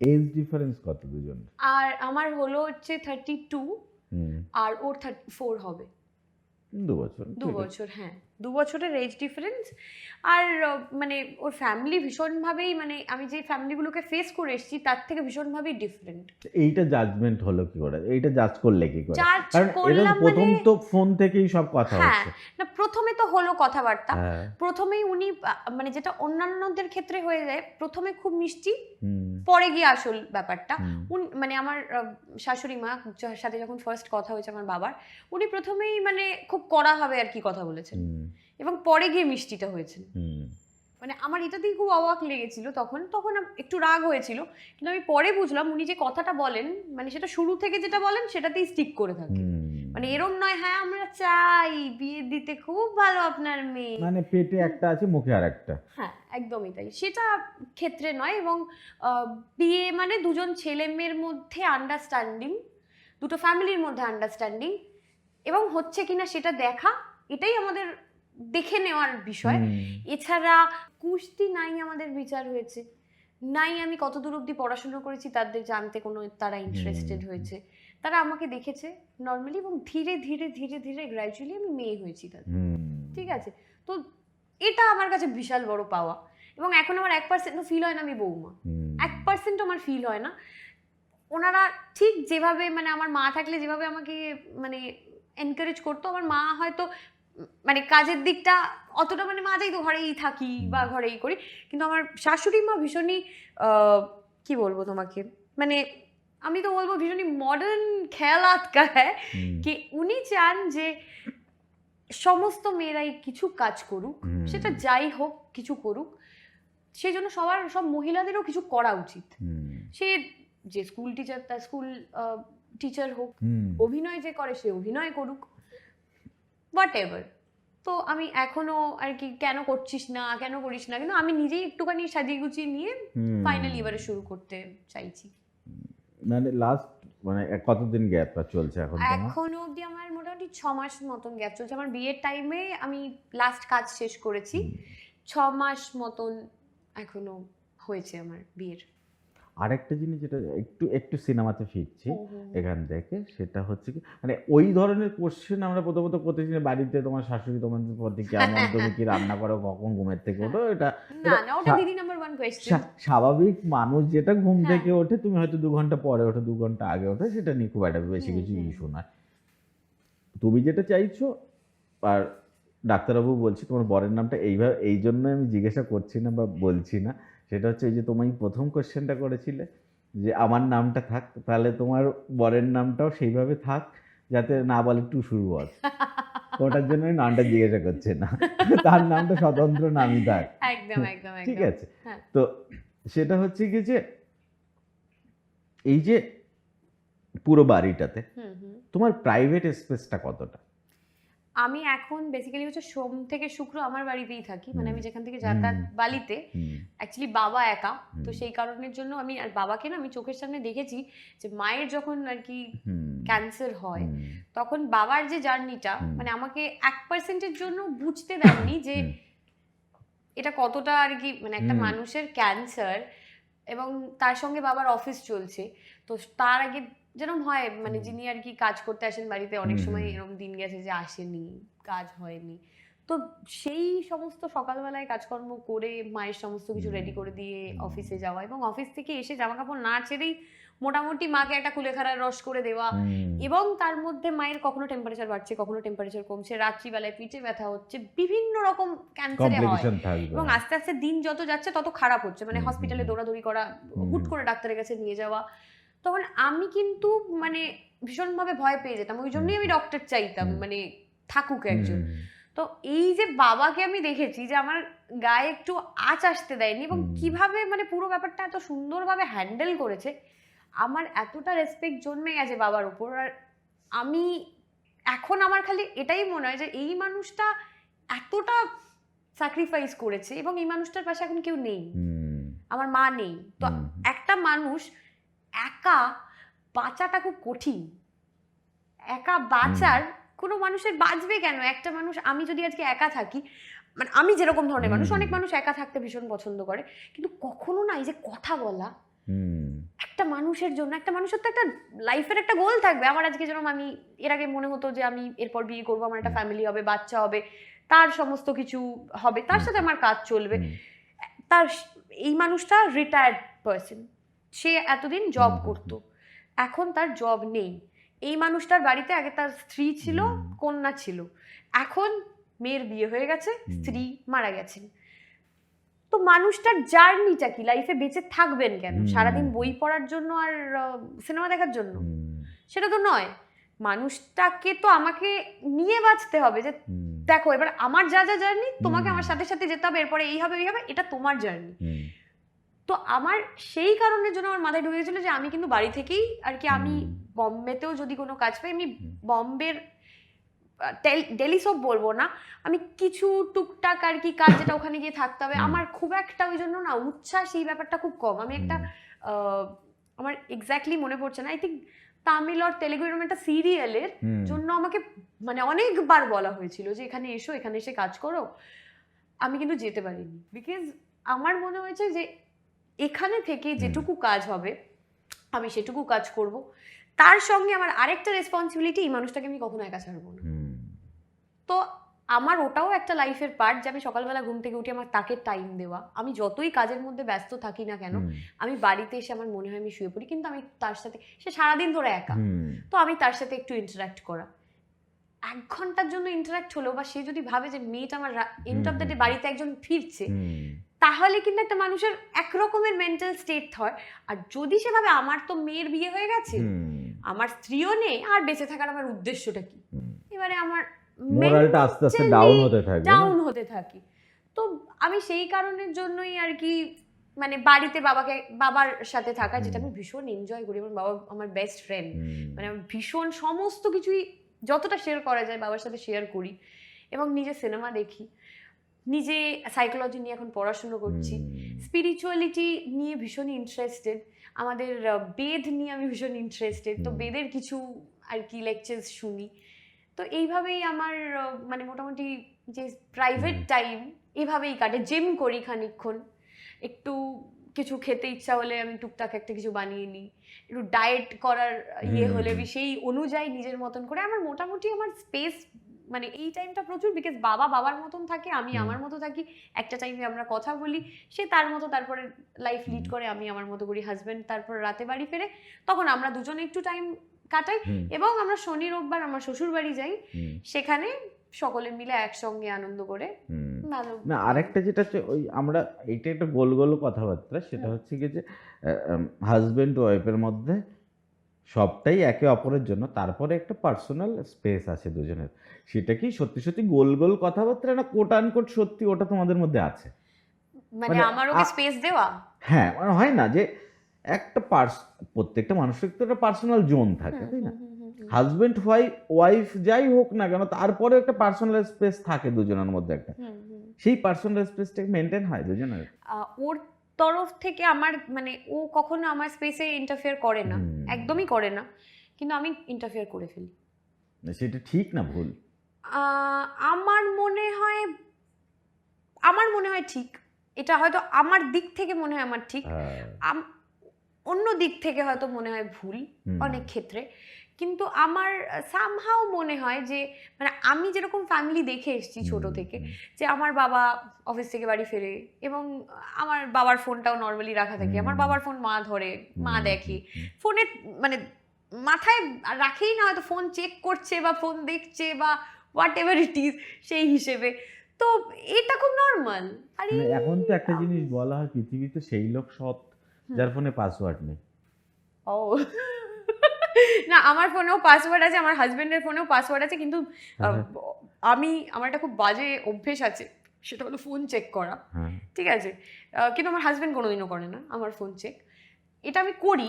Age difference কত দুজন আর আমার হলো হচ্ছে থার্টি টু হুম। আর ওর থার্টি ফোর হবে। দু বছর। দু বছর হ্যাঁ। দু বছরের এজ ডিফারেন্স আর মানে ওর ফ্যামিলি ভীষণভাবেই মানে আমি যে ফ্যামিলিগুলোকে ফেস করে এসেছি তার থেকে ভীষণভাবেই ডিফারেন্ট এইটা জাজমেন্ট হলো কি করে? এইটা জাজ করলে কি করে? কারণ এটা প্রথম মানে তো ফোন থেকেই সব কথা হ্যাঁ, হচ্ছে। না প্রথমে তো হলো কথাবার্তা। হ্যাঁ। প্রথমেই উনি মানে যেটা অন্যান্যদের ক্ষেত্রে হয়ে যায় প্রথমে খুব মিষ্টি পরে গিয়ে আসল ব্যাপারটা। উন- মানে আমার শাশুড়ি মা যার সাথে যখন ফার্স্ট কথা হয়েছে আমার বাবার উনি প্রথমেই মানে খুব কড়া হবে আর কি কথা বলেছেন। এবং পরে গিয়ে মিষ্টিটা হয়েছেন হুম, মানে আমার এটাতেই খুব অবাক লেগেছিল তখন তখন একটু রাগ হয়েছিল। কিন্তু আমি পরে বুঝলাম উনি যে কথাটা বলেন মানে সেটা শুরু থেকে যেটা বলেন সেটাতেই স্টিক করে থাকে। মানে এরম নয় হ্যাঁ আমরা চাই বিয়ে দিতে খুব ভালো আপনার মেয়ে। মানে পেটে একটা আছে মুখে আর একটা হ্যাঁ একদমই তাই। সেটা ক্ষেত্রে নয় এবং বিয়ে মানে দুজন ছেলে মেয়ের মধ্যে আন্ডারস্ট্যান্ডিং দুটো ফ্যামিলির মধ্যে আন্ডারস্ট্যান্ডিং এবং হচ্ছে কিনা সেটা দেখা এটাই আমাদের দেখে নেওয়ার বিষয়। এছাড়া কুস্তি নাই আমাদের বিচার হয়েছে। নাই আমি কত দূর অবধি পড়াশোনা করেছি তাদের জানতে কোনো তারা ইন্টারেস্টেড হয়েছে। তারা আমাকে দেখেছে নর্মালি এবং ধীরে ধীরে ধীরে ধীরে গ্র্যাজুয়ালি আমি মেয়ে হয়েছি তাদের। ঠিক আছে? তো এটা আমার কাছে বিশাল বড় পাওয়া। এবং এখন আমার এক পার্সেন্টও ফিল হয় না আমি বৌমা। এক পার্সেন্টও আমার ফিল হয় না। ওনারা ঠিক যেভাবে মানে আমার মা থাকলে যেভাবে আমাকে মানে এনকারেজ করতো আমার মা হয়তো মানে কাজের দিকটা অতটা মানে মা যাই তো ঘরেই থাকি বা। ঘরেই করি। কিন্তু আমার শাশুড়ি মা ভীষণই আহ, কি বলব তোমাকে? মানে আমি তো বলব ভীষণই মডার্ন খেয়াল কা হ্যাঁ কি উনি চান যে সমস্ত মেয়েরাই কিছু কাজ করুক সেটা যাই হোক কিছু করুক সেই জন্য সবার সব মহিলাদেরও কিছু করা উচিত। সে যে স্কুল টিচার তার স্কুল টিচার হোক অভিনয় যে করে সে অভিনয় করুক। হোয়াট এভার তো আমি এখনও আর কি কেন করছিস না কেন করিস না কিন্তু আমি নিজেই একটুখানি সাজিয়ে গুছিয়ে নিয়ে। ফাইনালি এবারে শুরু করতে চাইছি। মানে লাস্ট মানে কতদিন গ্যাপটা চলছে এখন এখনও অবধি আমার মোটামুটি ছ মাস মতন গ্যাপ চলছে। আমার বিয়ের টাইমে আমি লাস্ট কাজ শেষ করেছি। ছ মাস মতন এখনও হয়েছে আমার বিয়ের। আরেকটা জিনিস যেটা একটু একটু সিনেমাতে ফিরছি। এখান থেকে সেটা হচ্ছে কি মানে ওই ধরনের কোশ্চেন আমরা প্রথমত করতেছি না বাড়িতে তোমার শাশুড়ি তোমাদের প্রতি কেমন তুমি কি রান্না করো কখন ঘুমের থেকে ওঠো এটা স্বাভাবিক মানুষ যেটা ঘুম হ্যাঁ। থেকে ওঠে তুমি হয়তো দু ঘণ্টা পরে ওঠো দু ঘণ্টা আগে ওঠো সেটা নিয়ে খুব একটা বেশি কিছু ইস্যু নয় তুমি যেটা চাইছো আর ডাক্তারবাবু বলছি তোমার বরের নামটা এইভাবে এই জন্য আমি জিজ্ঞাসা করছি না বা বলছি না সেটা হচ্ছে এই যে তোমায় প্রথম কোশ্চেনটা করেছিলে যে আমার নামটা থাক তাহলে তোমার বরের নামটাও সেইভাবে থাক যাতে না বলে টু শুরু বল ওটার জন্য নামটা জিজ্ঞাসা করছে না। তার নামটা স্বতন্ত্র নামই থাক একদম একদম ঠিক আছে? হ্যাঁ। তো সেটা হচ্ছে কি যে এই যে পুরো বাড়িটাতে তোমার প্রাইভেট স্পেসটা কতটা? আমি এখন বেসিক্যালি হচ্ছে সোম থেকে শুক্র আমার বাড়িতেই থাকি। মানে আমি যেখান থেকে যাতায়াত বালিতে অ্যাকচুয়ালি বাবা একা। তো সেই কারণের জন্য আমি আর বাবাকে না আমি চোখের সামনে দেখেছি যে মায়ের যখন আর কি ক্যান্সার হয় তখন বাবার যে জার্নিটা মানে আমাকে এক পার্সেন্টের জন্য বুঝতে দেননি যে এটা কতটা আর কি মানে একটা মানুষের ক্যান্সার এবং তার সঙ্গে বাবার অফিস চলছে। তো তার আগে যেরকম হয় মানে যিনি আর কি কাজ করতে আসেন বাড়িতে অনেক সময় এরকম দিন গেছে যে আসেনি কাজ হয়নি। তো সেই সমস্ত সকালবেলায় কাজকর্ম করে মায়ের সমস্ত কিছু রেডি করে দিয়ে অফিসে যাওয়া এবং অফিস থেকে এসে জামা কাপড় না ছেড়েই মোটামুটি মাকে একটা কুলেখাড়ার রস করে দেওয়া এবং তার মধ্যে মায়ের কখনো টেম্পারেচার বাড়ছে কখনো টেম্পারেচার কমছে রাত্রিবেলায় পিঠে ব্যথা হচ্ছে বিভিন্ন রকম ক্যান্সারে হয় এবং আস্তে আস্তে দিন যত যাচ্ছে তত খারাপ হচ্ছে। মানে হসপিটালে দৌড়াদৌড়ি করা হুট করে ডাক্তারের কাছে নিয়ে যাওয়া তখন আমি কিন্তু মানে ভীষণভাবে ভয় পেয়ে যেতাম। ওই জন্যই আমি ডক্টর চাইতাম মানে থাকুক একজন। তো এই যে বাবাকে আমি দেখেছি যে আমার গায়ে একটু আঁচ আসতে দেয়নি এবং। কীভাবে মানে পুরো ব্যাপারটা এত সুন্দরভাবে হ্যান্ডেল করেছে আমার এতটা রেসপেক্ট জন্মে গেছে বাবার উপর। আর আমি এখন আমার খালি এটাই মনে হয় যে এই মানুষটা এতটা স্যাক্রিফাইস করেছে এবং এই মানুষটার পাশে এখন কেউ নেই। আমার মা নেই। তো একটা মানুষ একা বাঁচাটা খুব কঠিন। একা বাঁচার কোনো মানুষের বাঁচবে কেন? একটা মানুষ আমি যদি আজকে একা থাকি মানে আমি যেরকম ধরনের মানুষ অনেক মানুষ একা থাকতে ভীষণ পছন্দ করে। কিন্তু কখনো না এই যে কথা বলা একটা মানুষের জন্য একটা মানুষের তো একটা লাইফের একটা গোল থাকবে। আমার আজকে যেরকম আমি এর আগে মনে হতো যে আমি এরপর বিয়ে করব আমার একটা ফ্যামিলি হবে বাচ্চা হবে তার সমস্ত কিছু হবে তার সাথে আমার কাজ চলবে। তার এই মানুষটা রিটায়ার্ড পার্সন সে এতদিন জব করতো। এখন তার জব নেই। এই মানুষটার বাড়িতে আগে তার স্ত্রী ছিল কন্যা ছিল। এখন মেয়ের বিয়ে হয়ে গেছে স্ত্রী মারা গেছেন। তো মানুষটার জার্নিটা কি? লাইফে বেঁচে থাকবেন কেন? সারাদিন বই পড়ার জন্য আর সিনেমা দেখার জন্য? সেটা তো নয়। মানুষটাকে তো আমাকে নিয়ে বাঁচতে হবে যে দেখো এবার আমার যা যা জার্নি তোমাকে আমার সাথে সাথে যেতে হবে এরপরে এই হবে এই হবে এটা তোমার জার্নি। তো আমার সেই কারণের জন্য আমার মাথায় ঢুকে গেছিল যে আমি কিন্তু বাড়ি থেকেই আর কি আমি বম্বেতেও যদি কোনো কাজ পাই আমি। বম্বের ডেলি সব বলব না। আমি কিছু টুকটাক আর কি কাজ যেটা ওখানে গিয়ে থাকতে হবে। আমার খুব একটা ওই জন্য না উচ্ছ্বাস এই ব্যাপারটা খুব কম। আমি একটা আমার এক্স্যাক্টলি মনে পড়ছে না। আই থিঙ্ক তামিল আর তেলেগু এরকম একটা সিরিয়ালের জন্য আমাকে মানে অনেকবার বলা হয়েছিল যে এখানে এসো এখানে এসে কাজ করো। আমি কিন্তু যেতে পারিনি। বিকজ আমার মনে হয়েছে যে এখানে থেকে যেটুকু কাজ হবে আমি সেটুকু কাজ করব। তার সঙ্গে আমার আরেকটা রেসপন্সিবিলিটি এই মানুষটাকে আমি কখনো একা ছাড়বো না। তো আমার ওটাও একটা লাইফের পার্ট যে আমি সকালবেলা ঘুম থেকে উঠে আমার তাকে টাইম দেওয়া। আমি যতই কাজের মধ্যে ব্যস্ত থাকি না কেন আমি বাড়িতে এসে আমার মনে হয় আমি শুয়ে পড়ি কিন্তু আমি তার সাথে সে সারাদিন ধরে একা। তো আমি তার সাথে একটু ইন্টারাক্ট করা। এক ঘণ্টার জন্য ইন্টারাক্ট হলো বা সে যদি ভাবে যে মেয়েটা আমার এন্ড অফ দ্য ডে বাড়িতে একজন ফিরছে তাহলে কিন্তু একটা মানুষের একরকমের মেন্টাল স্টেট হয়। আর যদি সেভাবে আমার তো মেয়ের বিয়ে হয়ে গেছে আমার স্ত্রীও নেই আর বেঁচে থাকার আমার উদ্দেশ্যটা কি? এবারে আমার মোরালটা আস্তে আস্তে ডাউন হতে থাকবে না? ডাউন হতে থাকি। তো আমি সেই কারণের জন্যই আর কি মানে বাড়িতে বাবাকে বাবার সাথে থাকা যেটা আমি ভীষণ এনজয় করি আমার বাবা আমার বেস্ট ফ্রেন্ড মানে আমি ভীষণ সমস্ত কিছুই যতটা শেয়ার করা যায় বাবার সাথে শেয়ার করি এবং নিজে সিনেমা দেখি। নিজে সাইকোলজি নিয়ে এখন পড়াশুনো করছি। স্পিরিচুয়ালিটি নিয়ে ভীষণ ইন্টারেস্টেড আমাদের বেদ নিয়ে আমি ভীষণ ইন্টারেস্টেড তো বেদের কিছু আর কি লেকচার্স শুনি। তো এইভাবেই আমার মানে মোটামুটি যে প্রাইভেট টাইম এভাবেই কাটে। জিম করি খানিকক্ষণ। একটু কিছু খেতে ইচ্ছা হলে আমি টুকটাক একটা কিছু বানিয়ে নিই। একটু ডায়েট করার ইয়ে হলে আমি সেই অনুযায়ী নিজের মতন করে। আমার মোটামুটি আমার স্পেস মানে এই টাইমটা প্রচুর বিকজ বাবা বাবার মতন থাকে আমি আমার মতো থাকি। একটা টাইমে আমরা কথা বলি সে তার মতো তারপরে লাইফ লিড করে আমি আমার মতো করি হাজব্যান্ড তারপর রাতে বাড়ি ফেরে। তখন আমরা দুজনে একটু টাইম কাটাই এবং আমরা শনি রোববার আমার শ্বশুর বাড়ি যাই। সেখানে সকলে মিলে একসঙ্গে আনন্দ করে। ভালো না আরেকটা যেটা হচ্ছে ওই আমরা এইটা একটা গোল গোল কথাবার্তা সেটা হচ্ছে কি যে হাজব্যান্ড ওয়াইফের মধ্যে সবটাই একে অপরের জন্য। তারপরে একটা পার্সোনাল স্পেস আছে দুজনের। সেটা কি সত্যি সত্যি গোল গোল কথাবার্তা না কোট আনকোট সত্যি ওটা তোমাদের মধ্যে আছে? মানে মানে আমার ওকে স্পেস দেওয়া? হ্যাঁ মানে হয় না যে একটা পার্স প্রত্যেকটা মানুষের তো একটা পার্সোনাল জোন থাকে তাই না। হাজবেন্ড ওয়াইফ ওয়াইফ যাই হোক না কেন তারপরে একটা পার্সোনাল স্পেস থাকে দুজনের মধ্যে একটা। সেই পার্সোনাল স্পেসটা মেনটেন হয় দুজনের? ওর তরফ থেকে আমার মানে ও কখনো আমার স্পেসে ইন্টারফেয়ার করে না। একদমই করে না। কিন্তু আমি ইন্টারফেয়ার করে ফেলি। সেটা ঠিক না ভুল? আমার মনে হয় আমার মনে হয় ঠিক। এটা হয়তো আমার দিক থেকে মনে হয় আমার ঠিক। হ্যাঁ, অন্য দিক থেকে হয়তো মনে হয় ভুল অনেক ক্ষেত্রে। কিন্তু আমার সামহাও মনে হয় যে মানে আমি যেরকম ফ্যামিলি দেখে এসেছি ছোট থেকে যে আমার বাবা অফিস থেকে বাড়ি ফেরে এবং আমার বাবার ফোনটাও নর্মালি রাখা থাকে। আমার বাবার ফোন মা ধরে মা দেখে। ফোনে মানে মাথায় রাখেই না হয়তো ফোন চেক করছে বা ফোন দেখছে বা হোয়াট এভার ইট ইজ সেই হিসেবে। তো এটা খুব নর্মাল আর মানে এখন তো একটা জিনিস বলা হয় পৃথিবীতে সেই লোক সৎ যার ফোনে পাসওয়ার্ড নেই। ও। না আমার ফোনেও পাসওয়ার্ড আছে আমার হাজব্যান্ডের ফোনেও পাসওয়ার্ড আছে কিন্তু হ্যাঁ, আমি আমার একটা খুব বাজে অভ্যেস আছে সেটা হলো ফোন চেক করা হ্যাঁ। ঠিক আছে? কিন্তু আমার হাজব্যান্ড কোনোদিনও করে না আমার ফোন চেক এটা আমি করি